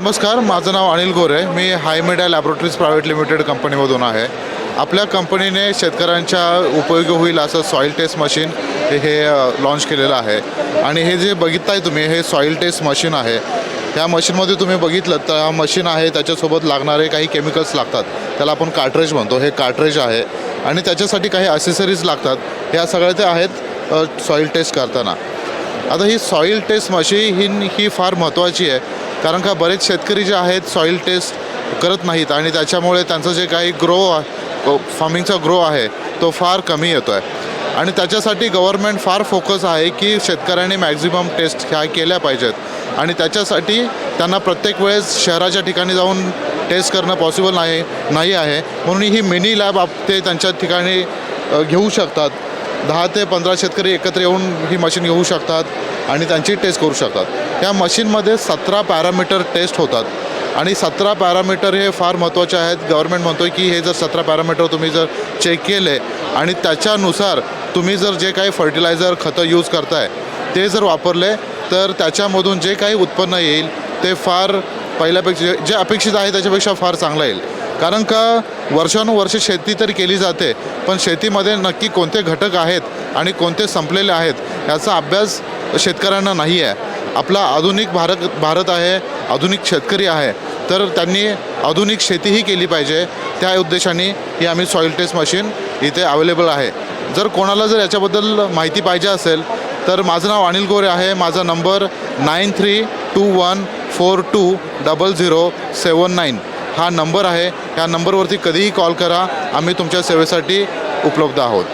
नमस्कार माझं नाव अनिल गोरे. मी हायमेडा लॅबोरेटरीज प्रायव्हेट लिमिटेड कंपनीमधून आहे. आपल्या कंपनीने शेतकऱ्यांच्या उपयोगी होईल असं सॉईल टेस्ट मशीन हे- लॉन्च केलेलं आहे. आणि हे जे बघितताय तुम्ही हे सॉईल टेस्ट मशीन आहे. ह्या मशीनमध्ये तुम्ही बघितलं तर हा मशीन आहे त्याच्यासोबत लागणारे काही केमिकल्स लागतात. त्याला आपण कार्ट्रेज म्हणतो. हे कार्ट्रेज आहे. आणि त्याच्यासाठी काही असेसरीज लागतात. ह्या सगळ्या ते आहेत सॉईल टेस्ट करताना. आता ही सॉईल टेस्ट मशीन ही फार महत्त्वाची आहे. कारण का बरेच शेतकरी जे आहेत सॉईल टेस्ट करत नाहीत आणि त्याच्यामुळे त्यांचं जे काही ग्रो फार्मिंगचा ग्रो आहे तो फार कमी येतो आहे आणि त्याच्यासाठी गव्हर्मेंट फार फोकस आहे की शेतकऱ्यांनी मॅक्झिमम टेस्ट ह्या केल्या पाहिजेत. आणि त्याच्यासाठी त्यांना प्रत्येक वेळेस शहराच्या ठिकाणी जाऊन टेस्ट करणं पॉसिबल नाही नाही आहे. म्हणून ही मिनी लॅब आप ते त्यांच्या ठिकाणी घेऊ शकतात. दहा ते पंधरा शेतकरी एकत्र येऊन ही मशीन घेऊ शकतात आणि त्यांची टेस्ट करू शकतात. या मशीनमध्ये सतरा पॅरामीटर टेस्ट होतात. आणि सतरा पॅरामीटर हे फार महत्त्वाचे आहेत. गव्हर्मेंट म्हणतो की हे जर सतरा पॅरामीटर तुम्ही जर चेक केले आणि त्याच्यानुसार तुम्ही जर जे काही फर्टिलायझर खतं यूज करताय ते जर वापरले तर त्याच्यामधून जे काही उत्पन्न येईल ते फार पहिल्यापेक्षा जे अपेक्षित आहे त्याच्यापेक्षा फार चांगलं येईल. कारण का वर्षानुवर्ष शेती तर केली जाते पण शेतीमध्ये नक्की कोणते घटक आहेत आणि कोणते संपलेले आहेत याचा अभ्यास शेतकऱ्यांना नाही आहे. आपला आधुनिक भारत भारत आहे आधुनिक शेतकरी आहे तर त्यांनी आधुनिक शेतीही केली पाहिजे. त्या उद्देशाने ही आम्ही सॉईल टेस्ट मशीन इथे अवेलेबल आहे. जर कोणाला जर याच्याबद्दल माहिती पाहिजे असेल तर माझं नाव अनिल गोरे आहे. माझा number nine three two one four two double zero seven nine हा नंबर आहे. ह्या नंबरवरती कधीही कॉल करा. आम्ही तुमच्या सेवेसाठी उपलब्ध आहोत.